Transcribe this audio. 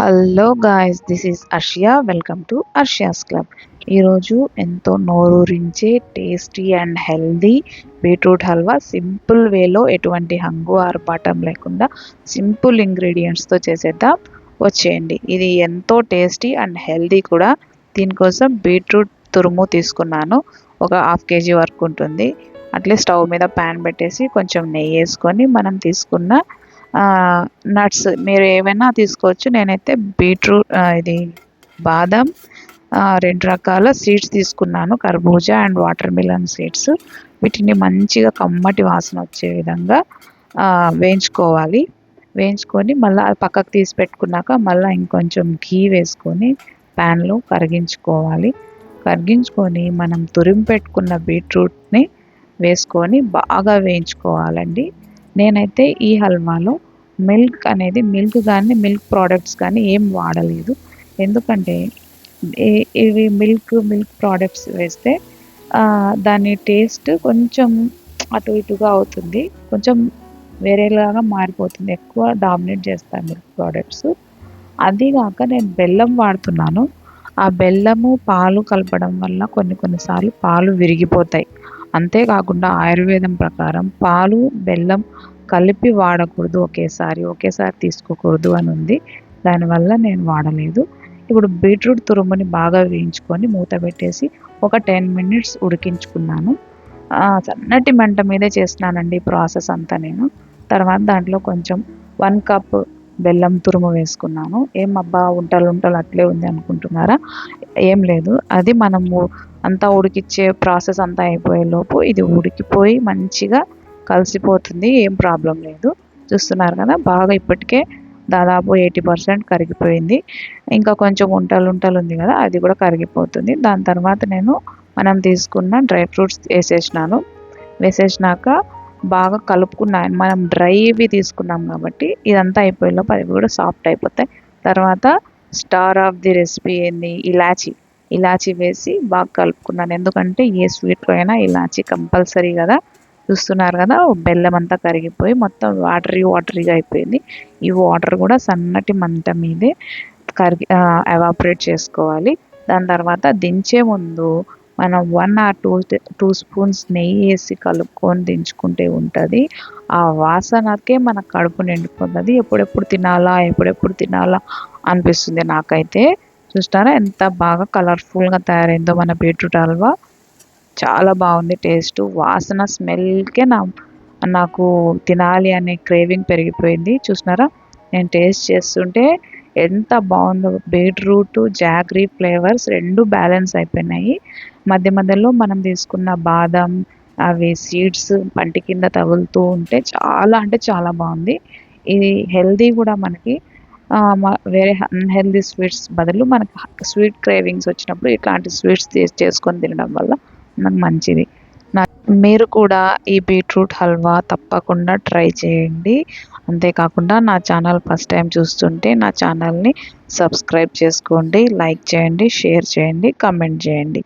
Hello guys this is Arshia welcome to Arshia's club ఈరోజు ఎంతో నోరూరించే tasty and healthy beetroot halwa simple వేలో ఎటువంటి హంగు ఆర్పాటం లేకుండా సింపుల్ ఇంగ్రీడియంట్స్తో చేసేద్దాం. వచ్చేయండి. ఇది ఎంతో టేస్టీ అండ్ హెల్దీ కూడా. దీనికోసం బీట్రూట్ తురుము తీసుకున్నాను. ఒక హాఫ్ కేజీ వరకు ఉంటుంది. అట్లే స్టవ్ మీద ప్యాన్ పెట్టేసి కొంచెం నెయ్యి వేసుకొని మనం తీసుకున్న నట్స్ మీరు ఏమైనా తీసుకోవచ్చు. నేనైతే బీట్రూట్ ఇది బాదం రెండు రకాల సీడ్స్ తీసుకున్నాను. కర్బూజా అండ్ వాటర్ మిలన్ సీడ్స్ వీటిని మంచిగా కమ్మటి వాసన వచ్చే విధంగా వేయించుకోవాలి. వేయించుకొని మళ్ళీ పక్కకు తీసి పెట్టుకున్నాక మళ్ళీ ఇంకొంచెం ఘీ వేసుకొని ప్యాన్లో కరిగించుకోవాలి. కరిగించుకొని మనం తురిమి పెట్టుకున్న బీట్రూట్ని వేసుకొని బాగా వేయించుకోవాలండి. నేనైతే ఈ హల్వాలో మిల్క్ అనేది మిల్క్ కానీ మిల్క్ ప్రోడక్ట్స్ కానీ ఏం వాడలేదు. ఎందుకంటే ఇవి మిల్క్ మిల్క్ ప్రోడక్ట్స్ వేస్తే దాని టేస్ట్ కొంచెం అటు ఇటుగా అవుతుంది. కొంచెం వేరేలాగా మారిపోతుంది. ఎక్కువ డామినేట్ చేస్తాను మిల్క్ ప్రోడక్ట్స్. అదిగాక నేను బెల్లం వాడుతున్నాను. ఆ బెల్లము పాలు కలపడం వల్ల కొన్ని కొన్నిసార్లు పాలు విరిగిపోతాయి. అంతేకాకుండా ఆయుర్వేదం ప్రకారం పాలు బెల్లం కలిపి వాడకూడదు ఒకేసారి ఒకేసారి తీసుకోకూడదు అని ఉంది. దానివల్ల నేను వాడలేదు. ఇప్పుడు బీట్రూట్ తురుముని బాగా వేయించుకొని మూత పెట్టేసి ఒక టెన్ మినిట్స్ ఉడికించుకున్నాను. సన్నటి మంట మీదే చేస్తున్నానండి ప్రాసెస్ అంతా నేను. తర్వాత దాంట్లో కొంచెం వన్ కప్ బెల్లం తురుము వేసుకున్నాను. ఏం అబ్బా ఉంటలు ఉంటలు అట్లే ఉంది అనుకుంటున్నారా? ఏం లేదు. అది మనము అంతా ఉడికిచ్చే ప్రాసెస్ అంతా అయిపోయే లోపు ఇది ఉడికిపోయి మంచిగా కలిసిపోతుంది ఏం ప్రాబ్లం లేదు. చూస్తున్నారు కదా బాగా ఇప్పటికే దాదాపు ఎయిటీ పర్సెంట్ కరిగిపోయింది. ఇంకా కొంచెం ఉంటలు ఉంటలు ఉంది కదా అది కూడా కరిగిపోతుంది. దాని తర్వాత నేను మనం తీసుకున్న డ్రై ఫ్రూట్స్ వేసేసినాను. వేసేసినాక బాగా కలుపుకున్నాను మనం డ్రైవి తీసుకున్నాం కాబట్టి ఇదంతా అయిపోయేలోపు అవి కూడా సాఫ్ట్ అయిపోతాయి. తర్వాత స్టార్ ఆఫ్ ది రెసిపీ ఏంది? ఇలాచీ. ఇలాచీ వేసి బాగా కలుపుకున్నాను. ఎందుకంటే ఏ స్వీట్లో అయినా ఇలాచీ కంపల్సరీ కదా. చూస్తున్నారు కదా బెల్లం అంతా కరిగిపోయి మొత్తం వాటరీ వాటరీగా అయిపోయింది. ఈ వాటర్ కూడా సన్నటి మంట మీదే కరిగి ఎవాపరేట్ చేసుకోవాలి. దాని తర్వాత దించే ముందు మనం one or two two spoons నెయ్యి వేసి కలుపుకొని దించుకుంటే ఉంటుంది. ఆ వాసనకే మన కడుపు నిండిపోతుంది. ఎప్పుడెప్పుడు తినాలా ఎప్పుడెప్పుడు తినాలా అనిపిస్తుంది నాకైతే. చూస్తారా ఎంత బాగా కలర్ఫుల్గా తయారైందో మన బీట్రూట్ హల్వా. చాలా బాగుంది టేస్ట్. వాసన స్మెల్కే నా నాకు తినాలి అనే క్రేవింగ్ పెరిగిపోయింది. చూసినారా? నేను టేస్ట్ చేస్తుంటే ఎంత బాగుందో. బీట్రూట్ జాగ్రీ ఫ్లేవర్స్ రెండు బ్యాలెన్స్ అయిపోయినాయి. మధ్య మధ్యలో మనం తీసుకున్న బాదం అవి సీడ్స్ పంటి కింద తగులుతూ ఉంటే చాలా అంటే చాలా బాగుంది. ఇది హెల్దీ కూడా మనకి వేరే అన్హెల్దీ స్వీట్స్ బదులు మనకి స్వీట్ క్రేవింగ్స్ వచ్చినప్పుడు ఇట్లాంటి స్వీట్స్ చేసుకొని తినడం వల్ల మనకు మంచిది. మీరు కూడా ఈ బీట్రూట్ హల్వా తప్పకుండా ట్రై చేయండి. అంతేకాకుండా నా ఛానల్ ఫస్ట్ టైం చూస్తుంటే నా ఛానల్ని సబ్స్క్రైబ్ చేసుకోండి లైక్ చేయండి షేర్ చేయండి కమెంట్ చేయండి.